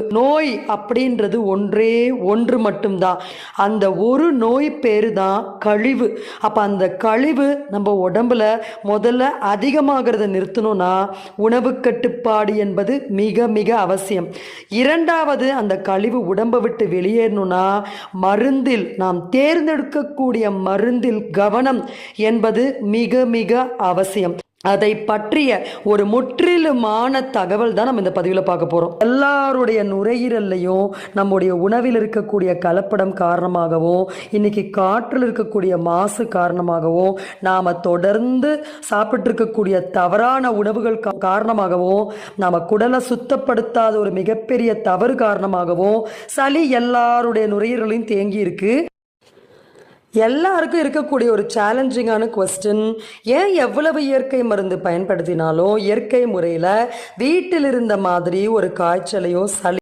நோய் அப்படின்றது ஒன்றே ஒன்று மட்டும்தான் அந்த ஒரு நோய் பேரு தான் கழிவு. அப்போ அந்த கழிவு நம்ம உடம்புல முதல்ல அதிகமாகிறத நிறுத்தணும்னா உணவு கட்டுப்பாடு என்பது மிக மிக அவசியம். இரண்டாவது அந்த கழிவு உடம்பை விட்டு வெளியேறணும்னா மருந்தில் நாம் தேர்ந்தெடுக்கக்கூடிய மருந்தில் கவனம் என்பது மிக மிக அவசியம். அதை பற்றிய ஒரு முற்றிலுமான தகவல் தான் நம்ம இந்த பதிவில் பார்க்க போகிறோம் எல்லாருடைய நுரையீரல்லையும் நம்முடைய உணவில் இருக்கக்கூடிய கலப்படம் காரணமாகவும் இன்னைக்கு காற்றில் இருக்கக்கூடிய மாசு காரணமாகவும் நாம் தொடர்ந்து சாப்பிட்டு இருக்கக்கூடிய தவறான உணவுகள் காரணமாகவும் நாம் குடலை சுத்தப்படுத்தாத ஒரு மிகப்பெரிய தவறு காரணமாகவும் சளி எல்லாருடைய நுரையீரலையும் தேங்கி இருக்கு எல்லாருக்கும் இருக்கக்கூடிய ஒரு சேலஞ்சிங்கான கொஸ்டின் ஏன் எவ்வளவு இயற்கை மருந்து பயன்படுத்தினாலும் இயற்கை முறையில் வீட்டில் இருந்த மாதிரி ஒரு காய்ச்சலையோ சளி